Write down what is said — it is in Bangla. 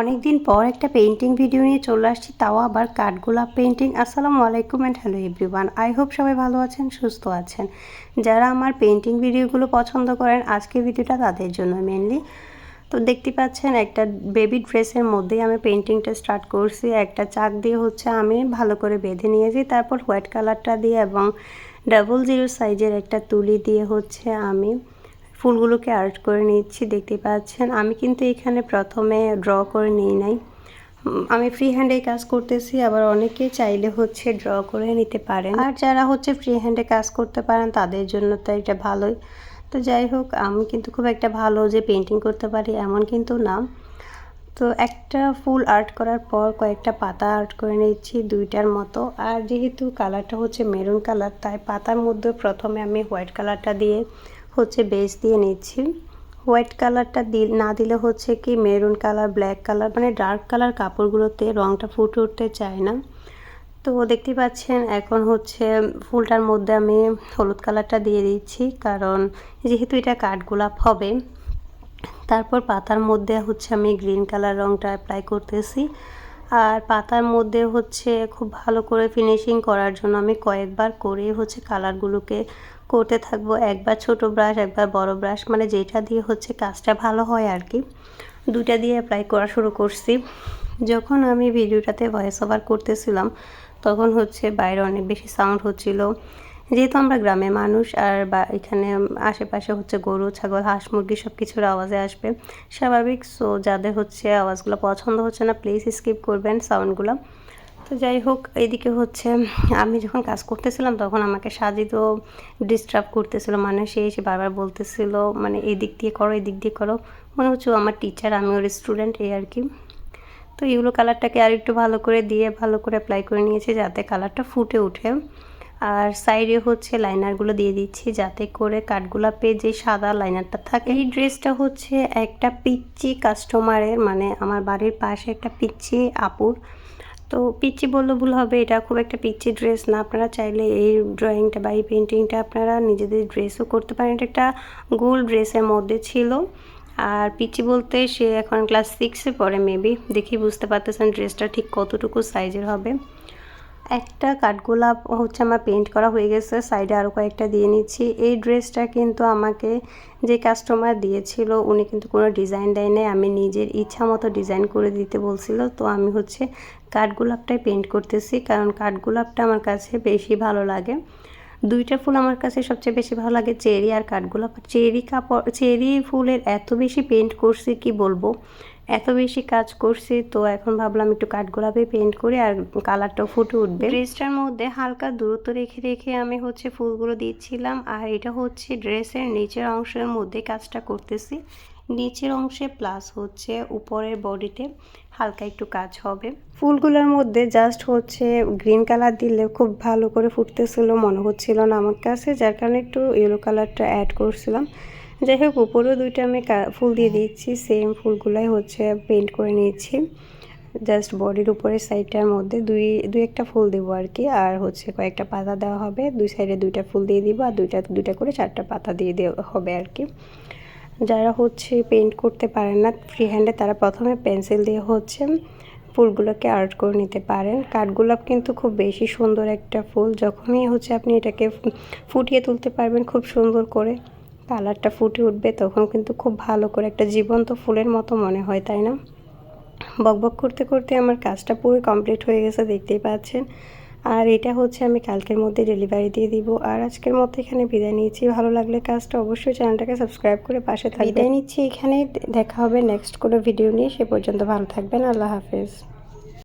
অনেক দিন পর একটা পেন্টিং ভিডিও নিয়ে চলে আসছি, তাও আবার কাঠগোলাপ পেন্টিং আসসালামু আলাইকুম and hello everyone I hope সবাই ভালো আছেন, সুস্থ আছেন। যারা আমার পেন্টিং ভিডিওগুলো পছন্দ করেন, আজকের ভিডিওটা তাদের জন্য মেনলি তো দেখতে পাচ্ছেন, একটা বেবি ড্রেসের মধ্যেই আমি পেন্টিংটা স্টার্ট করছি। একটা চাক দিয়ে হচ্ছে আমি ভালো করে বেঁধে নিয়েছি। তারপর হোয়াইট কালারটা দিয়ে এবং ডাবল জিরো সাইজের একটা তুলি দিয়ে হচ্ছে আমি ফুলগুলোকে আর্ট করে নিচ্ছি দেখতে পাচ্ছেন। আমি কিন্তু এখানে প্রথমে ড্র করে নিই নাই। আমি ফ্রি হ্যান্ডে কাজ করতেছি, আবার অনেকে চাইলে হচ্ছে ড্র করে নিতে পারেন। আর যারা হচ্ছে ফ্রি হ্যান্ডে কাজ করতে পারেন, তাদের জন্য তো এটা ভালোই। তো যাই হোক, আমি কিন্তু খুব একটা ভালো যে পেন্টিং করতে পারি এমন কিন্তু না। তো একটা ফুল আর্ট করার পর কয়েকটা পাতা আর্ট করে নিচ্ছি দুইটার মতো। আর যেহেতু কালারটা হচ্ছে মেরুন কালার তাই পাতার মধ্যে প্রথমে আমি হোয়াইট কালারটা দিয়ে হচ্ছে বেস দিয়ে নিচ্ছি। হোয়াইট কালারটা দিল, না দিলে হচ্ছে কি মেরুন কালার ব্ল্যাক কালার মানে ডার্ক কালার কাপড়গুলোতে রঙটা ফুটে উঠতে চায় না। তো দেখতে পাচ্ছেন এখন হচ্ছে ফুলটার মধ্যে আমি হলুদ কালারটা দিয়ে দিচ্ছি, কারণ যেহেতু এটা কাঠগোলাপ হবে, তারপর পাতার মধ্যে হচ্ছে আমি গ্রিন কালার রঙটা অ্যাপ্লাই করতেছি। আর পাতার মধ্যে হচ্ছে খুব ভালো করে ফিনিশিং করার জন্য আমি কয়েকবার করে হচ্ছে কালারগুলোকে করতে থাকব। একবার ছোট ব্রাশ একবার বড় ব্রাশ মানে যেটা দিয়ে হচ্ছে কাজটা ভালো হয় আর কি। দুটা দিয়ে অ্যাপ্লাই করা শুরু করছি। যখন আমি ভিডিওটাতে ভয়েস ওভার করতেছিলাম, তখন হচ্ছে বাইরে অনেক বেশি সাউন্ড হচ্ছিল। যেহেতু আমরা গ্রামে মানুষ আর বা এখানে আশেপাশে হচ্ছে গরু, ছাগল, হাঁস, মুরগি সব কিছুর আওয়াজে আসবে, স্বাভাবিক। সো যাদের হচ্ছে আওয়াজগুলো পছন্দ হচ্ছে না প্লিজ স্কিপ করবেন সাউন্ডগুলো তো যাই হোক এইদিকে হচ্ছে আমি যখন কাজ করতেছিলাম তখন আমাকে সাজিত ডিস্টার্ব করতেছিল মানে সে এসে বারবার বলতেছিল মানে এই দিক দিয়ে করো এই দিক দিয়ে করো। মনে হচ্ছে আমার টিচার আমি ওর স্টুডেন্ট এই আর কি। তো ইউলো কালারটাকে আর একটু ভালো করে দিয়ে, ভালো করে অ্যাপ্লাই করে নিয়েছি যাতে কালারটা ফুটে উঠে আর সাইডে হচ্ছে লাইনারগুলো দিয়ে দিচ্ছি যাতে করে কাঠগোলাপে যে সাদা লাইনারটা থাকে, এই ড্রেসটা হচ্ছে একটা পিচ্চি কাস্টমারের মানে আমার বাড়ির পাশে একটা পিচ্চি আপুর। তো পিচ্চি বললে ভুল হবে, এটা খুব একটা পিচ্চি ড্রেস না। আপনারা চাইলে এই ড্রয়িংটা বা এই পেন্টিংটা আপনারা নিজেদের ড্রেসও করতে পারেন। এটা একটা গোল ড্রেসের মধ্যে ছিল। আর পিচি বলতে সে এখন ক্লাস সিক্সে পড়ে মেবি দেখি বুঝতে পারতেছেন ড্রেসটা ঠিক কতটুকু সাইজের হবে। একটা কাঠগোলাপ হচ্ছে আমার পেন্ট করা হয়ে গেছে সাইডে আরও কয়েকটা দিয়ে নিচ্ছি। এই ড্রেসটা কিন্তু আমাকে যে কাস্টমার দিয়েছিল, উনি কিন্তু কোনো ডিজাইন দেয় নাই আমি নিজের ইচ্ছা মতো ডিজাইন করে দিতে বলছিল। তো আমি হচ্ছে কাঠগোলাপটাই পেন্ট করতেছি, কারণ কাঠগোলাপটা আমার কাছে বেশি ভালো লাগে। দুইটা ফুল আমার কাছে সবচেয়ে বেশি ভালো লাগে, চেরি আর কাঠগোলাপ। চেরি কাপড়, চেরি ফুলের এত বেশি পেন্ট করছি, কি বলব? এত বেশি কাজ করছি, তো এখন ভাবলাম একটু কাঠগোলাপে পেন্ট করে আর কালারটাও ফুটে উঠবে। ড্রেসটার মধ্যে হালকা দূরত্ব রেখে রেখে আমি হচ্ছে ফুলগুলো দিচ্ছিলাম আর এটা হচ্ছে ড্রেসের নিচের অংশের মধ্যে কাজটা করতেছি। নিচের অংশে প্লাস হচ্ছে উপরের বডিতে হালকা একটু কাজ হবে। ফুলগুলোর মধ্যে জাস্ট হচ্ছে গ্রিন কালার দিলে খুব ভালো করে ফুটতেছিল, মনে হচ্ছিল না আমার কাছে, যার কারণে একটু ইয়েলো কালারটা অ্যাড করছিলাম। যাই হোক, উপরেও দুইটা আমি ফুল দিয়ে দিচ্ছি সেম ফুলগুলাই হচ্ছে পেন্ট করে নিয়েছি। জাস্ট বডির উপরের সাইডটার মধ্যে দুই দুই একটা ফুল দেবো আর কি। আর হচ্ছে কয়েকটা পাতা দেওয়া হবে। দুই সাইডে দুইটা ফুল দিয়ে দিব আর দুইটা দুইটা করে চারটা পাতা দিয়ে দেওয়া হবে আর কি। যারা হচ্ছে পেন্ট করতে পারেন না ফ্রি হ্যান্ডে তারা প্রথমে পেন্সিল দিয়ে হচ্ছে ফুলগুলোকে আর্ট করে নিতে পারেন। কাঠগোলাপ কিন্তু খুব বেশি সুন্দর একটা ফুল। যখনই হচ্ছে আপনি এটাকে ফুটিয়ে তুলতে পারবেন খুব সুন্দর করে। কালারটা ফুটে উঠবে তখন কিন্তু খুব ভালো করে একটা জীবন্ত ফুলের মতো মনে হয়, তাই না? বকবক করতে করতে আমার কাজটা পুরো কমপ্লিট হয়ে গেছে, দেখতেই পাচ্ছেন। আর এটা হচ্ছে আমি কালকের মধ্যে ডেলিভারি দিয়ে দিব। আর আজকের মতো এখানে বিদায় নিচ্ছি। ভালো লাগলে কাজটা অবশ্যই চ্যানেলটাকে সাবস্ক্রাইব করে পাশে থাকবে বিদায় নিচ্ছি এখানে। দেখা হবে নেক্সট কোনো ভিডিও নিয়ে। সে পর্যন্ত ভালো থাকবেন। আল্লাহ হাফেজ।